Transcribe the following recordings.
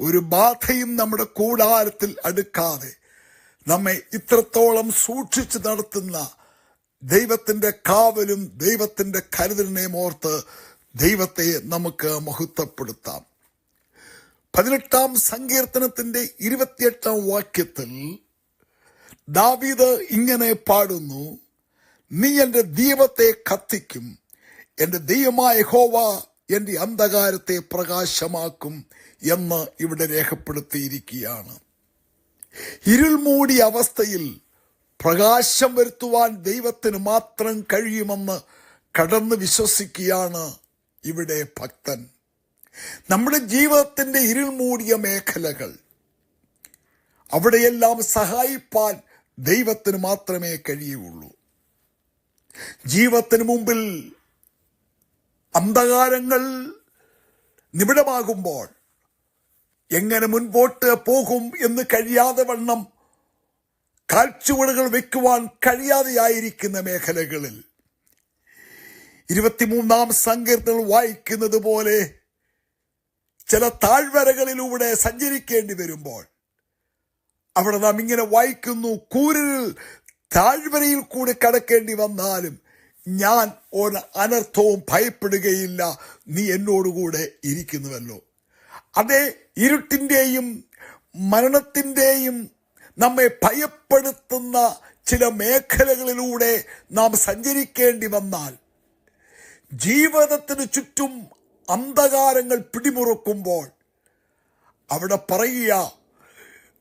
ഒരു ബാധയും നമ്മുടെ കൂടാരത്തിൽ അടുക്കാതെ നമ്മെ ഇത്രത്തോളം സൂക്ഷിച്ചു നടത്തുന്ന ദൈവത്തിന്റെ കാവലും ദൈവത്തിന്റെ കരുതലിനെയും ഓർത്ത് ദൈവത്തെ നമുക്ക് മഹത്വപ്പെടുത്താം. പതിനെട്ടാം സങ്കീർത്തനത്തിന്റെ ഇരുപത്തിയെട്ടാം വാക്യത്തിൽ ദാവീദ് ഇങ്ങനെ പാടുന്നു നീ എന്റെ ദൈവത്തെ കത്തിക്കും എന്റെ ദൈവമായ ഹോവ എന്റെ അന്ധകാരത്തെ പ്രകാശമാക്കും എന്ന് ഇവിടെ രേഖപ്പെടുത്തിയിരിക്കുകയാണ്. ഇരുൾ മൂടിയ അവസ്ഥയിൽ പ്രകാശം വരുത്തുവാൻ ദൈവത്തിന് മാത്രം കഴിയുമെന്ന് കടന്ന് വിശ്വസിക്കുകയാണ് ഇവിടെ ഭക്തൻ. നമ്മുടെ ജീവിതത്തിന്റെ ഇരുൾ മൂടിയ മേഖലകൾ അവിടെയെല്ലാം സഹായിപ്പാൻ ദൈവത്തിന് മാത്രമേ കഴിയുള്ളൂ. ജീവിതത്തിന് മുമ്പിൽ അന്ധകാരങ്ങൾ നിബിഡമാകുമ്പോൾ എങ്ങനെ മുൻപോട്ട് പോകും എന്ന് കഴിയാതെ വണ്ണം കാൽച്ചുവടുകൾ വെക്കുവാൻ കഴിയാതെയായിരിക്കുന്ന മേഖലകളിൽ. ഇരുപത്തിമൂന്നാം സങ്കീർത്തനം വായിക്കുന്നത് പോലെ ചില താഴ്വരകളിലൂടെ സഞ്ചരിക്കേണ്ടി വരുമ്പോൾ അവിടെ നാം ഇങ്ങനെ വായിക്കുന്നു കൂരിൽ താഴ്വരയിൽ കൂടി കടക്കേണ്ടി വന്നാലും ഞാൻ ഒരു അനർത്ഥവും ഭയപ്പെടുകയില്ല. നീ എന്നോടുകൂടെ ഇരിക്കുന്നുവല്ലോ. അതേ ഇരുട്ടിന്റെയും മരണത്തിന്റെയും നമ്മെ ഭയപ്പെടുത്തുന്ന ചില മേഖലകളിലൂടെ നാം സഞ്ചരിക്കേണ്ടി വന്നാൽ ജീവിതത്തിന് ചുറ്റും അന്ധകാരങ്ങൾ പിടിമുറുക്കുമ്പോൾ അവിടെ പറയുക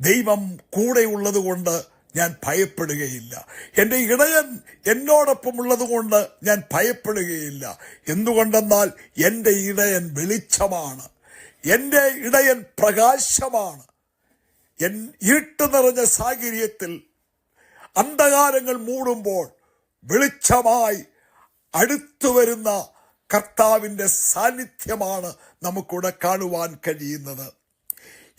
ദൈവം കൂടെയുള്ളത് കൊണ്ട് ഞാൻ ഭയപ്പെടുകയില്ല. എന്റെ ഇടയൻ എന്നോടൊപ്പം ഉള്ളതുകൊണ്ട് ഞാൻ ഭയപ്പെടുകയില്ല. എന്തുകൊണ്ടെന്നാൽ എന്റെ ഇടയൻ വെളിച്ചമാണ്. എന്റെ ഇടയൻ പ്രകാശമാണ്. എൻ ഇരുട്ട് നിറഞ്ഞ സാഹചര്യത്തിൽ അന്ധകാരങ്ങൾ മൂടുമ്പോൾ വെളിച്ചമായി അടുത്തു വരുന്ന കർത്താവിന്റെ സാന്നിധ്യമാണ് നമുക്കിവിടെ കാണുവാൻ കഴിയുന്നത്.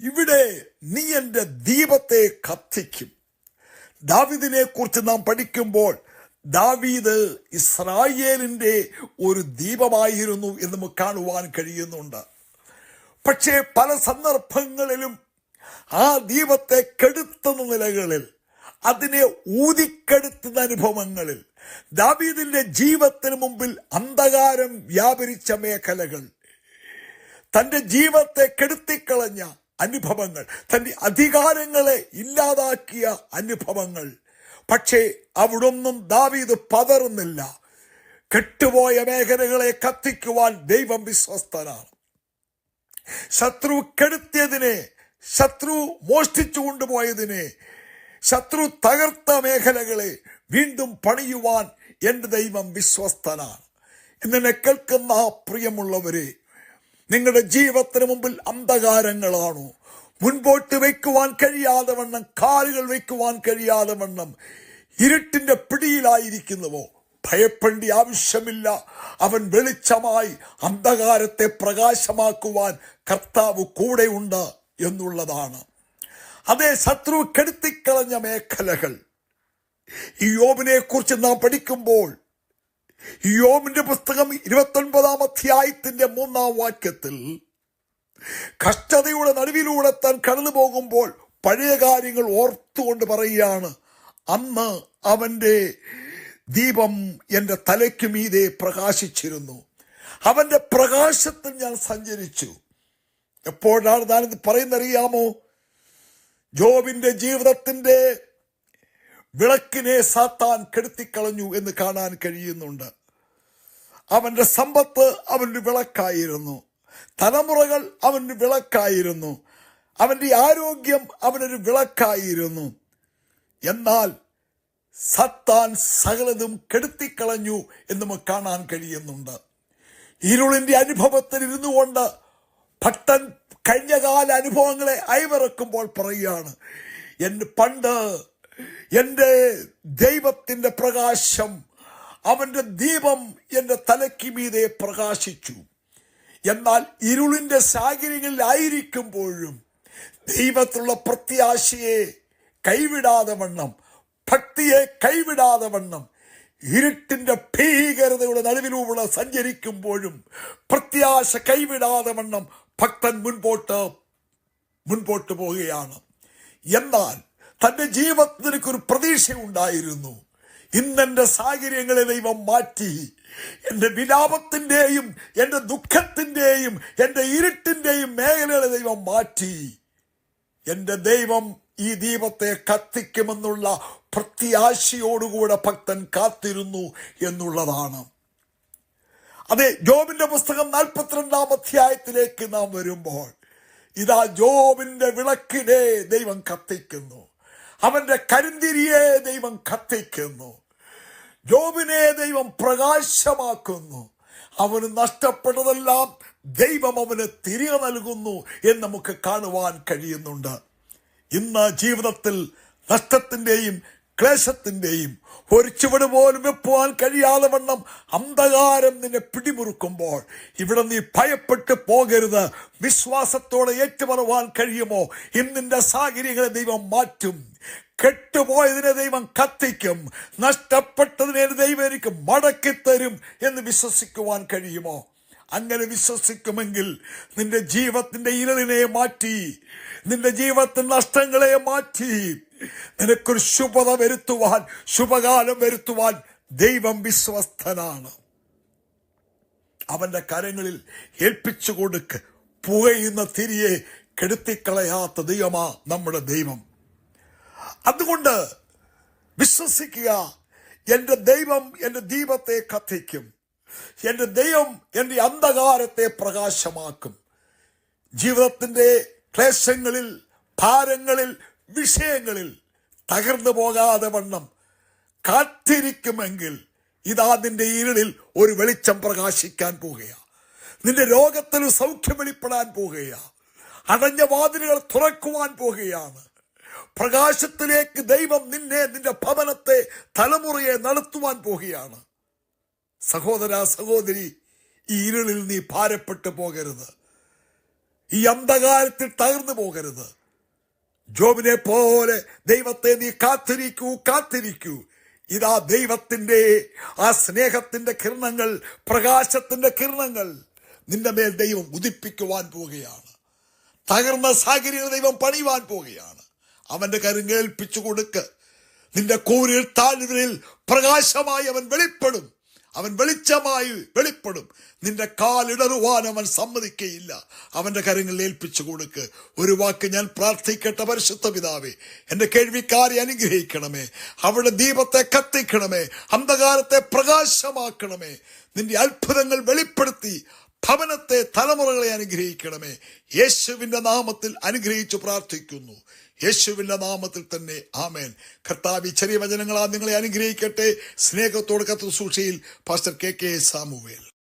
ഇവിടെ നീ എന്റെ ദീപത്തെ കത്തിക്കും. ദാവിദിനെ കുറിച്ച് നാം പഠിക്കുമ്പോൾ ദാവീദ് ഇസ്രായേലിന്റെ ഒരു ദീപമായിരുന്നു എന്ന് നമുക്ക് കാണുവാൻ കഴിയുന്നുണ്ട്. പക്ഷേ പല സന്ദർഭങ്ങളിലും ആ ദീപത്തെ കെടുത്തുന്ന നിലകളിൽ അതിനെ ഊതിക്കെടുത്തുന്ന അനുഭവങ്ങളിൽ ദാവീദിന്റെ ജീവിതത്തിന് മുമ്പിൽ അന്ധകാരം വ്യാപരിച്ച മേഖലകൾ തന്റെ ജീവത്തെ കെടുത്തിക്കളഞ്ഞ അനുഭവങ്ങൾ തന്റെ അധികാരങ്ങളെ ഇല്ലാതാക്കിയ അനുഭവങ്ങൾ. പക്ഷേ അവിടൊന്നും ദാവീദ് പതറുന്നില്ല. കെട്ടുപോയ മേഖലകളെ കത്തിക്കുവാൻ ദൈവം വിശ്വസ്തനാണ്. ശത്രു കെടുത്തിയതിനെ ശത്രു മോഷ്ടിച്ചു കൊണ്ടുപോയതിനെ ശത്രു തകർത്ത മേഖലകളെ വീണ്ടും പണിയുവാൻ എന്റെ ദൈവം വിശ്വസ്തനാണ്. ഇന്നെ കേൾക്കുന്ന പ്രിയമുള്ളവരെ നിങ്ങളുടെ ജീവിതത്തിന് മുമ്പിൽ അന്ധകാരങ്ങളാണോ? മുൻപോട്ട് വയ്ക്കുവാൻ കഴിയാതെ വണ്ണം കാലുകൾ വയ്ക്കുവാൻ കഴിയാതെ വണ്ണം ഇരുട്ടിന്റെ പിടിയിലായിരിക്കുന്നുവോ? ഭയപ്പെടേണ്ട ആവശ്യമില്ല. അവൻ വെളിച്ചമായി അന്ധകാരത്തെ പ്രകാശമാക്കുവാൻ കർത്താവ് കൂടെയുണ്ട് എന്നുള്ളതാണ്. അതേ ശത്രു കെടുത്തിക്കളഞ്ഞ മേഖലകൾ. ഈ യോബിനെ കുറിച്ച് നാം പഠിക്കുമ്പോൾ യോബിന്റെ പുസ്തകം ഇരുപത്തൊൻപതാം അധ്യായത്തിന്റെ മൂന്നാം വാക്യത്തിൽ കഷ്ടതയുടെ നടുവിലൂടെ താൻ കടന്നു പോകുമ്പോൾ പഴയ കാര്യങ്ങൾ ഓർത്തുകൊണ്ട് പറയുകയാണ് അന്ന് അവന്റെ ദീപം എന്റെ തലയ്ക്ക് മീതെ പ്രകാശിച്ചിരുന്നു. അവന്റെ പ്രകാശത്തിൽ ഞാൻ സഞ്ചരിച്ചു. എപ്പോഴാണ് താനിത് പറയുന്നറിയാമോ ജോബിന്റെ ജീവിതത്തിന്റെ വിളക്കിനെ സാത്താൻ കെടുത്തിക്കളഞ്ഞു എന്ന് കാണാൻ കഴിയുന്നുണ്ട്. അവന്റെ സമ്പത്ത് അവന് വിളക്കായിരുന്നു. തലമുറകൾ അവന് വിളക്കായിരുന്നു. അവന്റെ ആരോഗ്യം അവനൊരു വിളക്കായിരുന്നു. എന്നാൽ സത്താൻ സകലതും കെടുത്തിക്കളഞ്ഞു എന്ന് നമുക്ക് കാണാൻ കഴിയുന്നുണ്ട്. ഇരുളിന്റെ അനുഭവത്തിൽ ഇരുന്നു കൊണ്ട് ഭക്തൻ കഴിഞ്ഞകാല അനുഭവങ്ങളെ അയവിറക്കുമ്പോൾ പറയുകയാണ് എന്റെ പണ്ട് എന്റെ ദൈവത്തിന്റെ പ്രകാശം അവന്റെ ദീപം എന്റെ തലയ്ക്ക് മീതെ പ്രകാശിച്ചു. എന്നാൽ ഇരുളിന്റെ സാഹചര്യങ്ങളിലായിരിക്കുമ്പോഴും ദൈവത്തുള്ള പ്രത്യാശയെ കൈവിടാതെ വണ്ണം ഭക്തിയെ കൈവിടാതെ വണ്ണം ഇരുട്ടിന്റെ ഭീകരതയുടെ നടുവിലൂടെ സഞ്ചരിക്കുമ്പോഴും പ്രത്യാശ കൈവിടാതെ വണ്ണം ഭക്തൻ മുൻപോട്ട് മുൻപോട്ട് പോവുകയാണ്. എന്നാൽ തന്റെ ജീവിതത്തിൽ ഒരു പ്രതീക്ഷ ഉണ്ടായിരുന്നു ഇന്നെന്റെ സാഹചര്യങ്ങളെ ദൈവം മാറ്റി. എന്റെ വിലാപത്തിന്റെയും എന്റെ ദുഃഖത്തിന്റെയും എന്റെ ഇരുട്ടിന്റെയും മേഖലകളെ ദൈവം മാറ്റി. എന്റെ ദൈവം ഈ ദീപത്തെ കത്തിക്കുമെന്നുള്ള പ്രത്യാശയോടുകൂടെ ഭക്തൻ കാത്തിരുന്നു എന്നുള്ളതാണ്. അതെ ജോബിന്റെ പുസ്തകം നാൽപ്പത്തിരണ്ടാം അധ്യായത്തിലേക്ക് നാം വരുമ്പോൾ ഇതാ ജോബിന്റെ വിളക്കിനെ ദൈവം കത്തിക്കുന്നു. അവന്റെ കരിന്തിരിയെ ദൈവം കത്തിക്കുന്നു. ജോബിനെ ദൈവം പ്രകാശമാക്കുന്നു. അവന് നഷ്ടപ്പെട്ടതെല്ലാം ദൈവം അവന് തിരികെ നൽകുന്നു എന്ന് നമുക്ക് കാണുവാൻ കഴിയുന്നുണ്ട്. ഇന്ന് ജീവിതത്തിൽ നഷ്ടത്തിന്റെയും ക്ലേശത്തിന്റെയും ഒരു ചുവട് പോലും വെപ്പുവാൻ കഴിയാതെ വണ്ണം അന്ധകാരം നിന്നെ പിടിമുറുക്കുമ്പോൾ ഇവിടെ നീ ഭയപ്പെട്ട് പോകരുത്. വിശ്വാസത്തോടെ ഏറ്റുപറവാൻ കഴിയുമോ? ഇന്നിന്റെ സാഹചര്യങ്ങളെ ദൈവം മാറ്റും. കെട്ടുപോയതിനെ ദൈവം കത്തിക്കും. നഷ്ടപ്പെട്ടതിനെ ദൈവം എനിക്ക് മടക്കിത്തരും എന്ന് വിശ്വസിക്കുവാൻ കഴിയുമോ? അങ്ങനെ വിശ്വസിക്കുമെങ്കിൽ നിന്റെ ജീവത്തിന്റെ ഇരളിനെ മാറ്റി നിന്റെ ജീവിതത്തിന്റെ നഷ്ടങ്ങളെ മാറ്റി. നിനക്കൊരു ശുഭത വരുത്തുവാൻ ശുഭകാലം വരുത്തുവാൻ ദൈവം വിശ്വസ്തനാണ്. അവന്റെ കരങ്ങളിൽ ഏൽപ്പിച്ചു കൊടുക്ക്. പുകയുന്ന തിരിയെ കെടുത്തിക്കളയാത്ത ദൈവമാ നമ്മുടെ ദൈവം. അതുകൊണ്ട് വിശ്വസിക്കുക എന്റെ ദൈവം എന്റെ ദീപത്തെ കത്തിക്കും. എന്റെ ദൈവം എന്റെ അന്ധകാരത്തെ പ്രകാശമാക്കും. ജീവിതത്തിന്റെ ക്ലേശങ്ങളിൽ ഭാരങ്ങളിൽ വിഷയങ്ങളിൽ തകർന്നു പോകാതെ വണ്ണം കാത്തിരിക്കുമെങ്കിൽ ഇതാ നിന്റെ ഇരുളിൽ ഒരു വെളിച്ചം പ്രകാശിക്കാൻ പോകുകയാണ് നിന്റെ രോഗത്തിൽ സൗഖ്യം വെളിപ്പെടാൻ പോകുകയാണ് അടഞ്ഞ വാതിലുകൾ തുറക്കുവാൻ പോകുകയാണ്. പ്രകാശത്തിലേക്ക് ദൈവം നിന്നെ നിന്റെ ഭവനത്തെ തലമുറയെ നടത്തുവാൻ പോകുകയാണ്. സഹോദര സഹോദരി ഈ ഇരുളിൽ നീ ഭാരപ്പെട്ടു പോകരുത്. ഈ അന്ധകാരത്തിൽ തകർന്നു പോകരുത്. ജോബിനെ പോലെ ദൈവത്തെ നീ കാത്തിരിക്കൂ കാത്തിരിക്കൂ. ഇതാ ദൈവത്തിന്റെ ആ സ്നേഹത്തിന്റെ കിരണങ്ങൾ പ്രകാശത്തിന്റെ കിരണങ്ങൾ നിന്റെ മേൽ ദൈവം ഉദിപ്പിക്കുവാൻ പോവുകയാണ്. തകർന്ന സാഹചര്യം ദൈവം പണിയുവാൻ പോവുകയാണ്. അവന്റെ കരുങ്ങേൽപ്പിച്ചു കൊടുക്ക്. നിന്റെ കൂരിൽ താഴ്വരിൽ പ്രകാശമായി അവൻ വെളിപ്പെടും. അവൻ വെളിച്ചമായി വെളിപ്പെടും. നിന്റെ കാലിടറുവാൻ അവൻ സമ്മതിക്കയില്ല. അവന്റെ കരങ്ങളിൽ ഏൽപ്പിച്ചു കൊടുക്ക്. ഒരു വാക്ക് ഞാൻ പ്രാർത്ഥിക്കട്ടെ പരിശുദ്ധ പിതാവേ. എന്റെ കേൾവിക്കാരെ അനുഗ്രഹിക്കണമേ. അവിടെ ദീപത്തെ കത്തിക്കണമേ. അന്ധകാരത്തെ പ്രകാശമാക്കണമേ. നിന്റെ അത്ഭുതങ്ങൾ വെളിപ്പെടുത്തി ഭവനത്തെ തലമുറകളെ അനുഗ്രഹിക്കണമേ. യേശുവിന്റെ നാമത്തിൽ അനുഗ്രഹിച്ചു പ്രാർത്ഥിക്കുന്നു. യേശുവിന്റെ നാമത്തിൽ തന്നെ ആമേൻ. കർത്താവ് ചെറിയ വചനങ്ങളാ നിങ്ങളെ അനുഗ്രഹിക്കട്ടെ. സ്നേഹത്തോട് കത്ത് സൂക്ഷിയിൽ പാസ്റ്റർ കെ കെ സാമുവേൽ.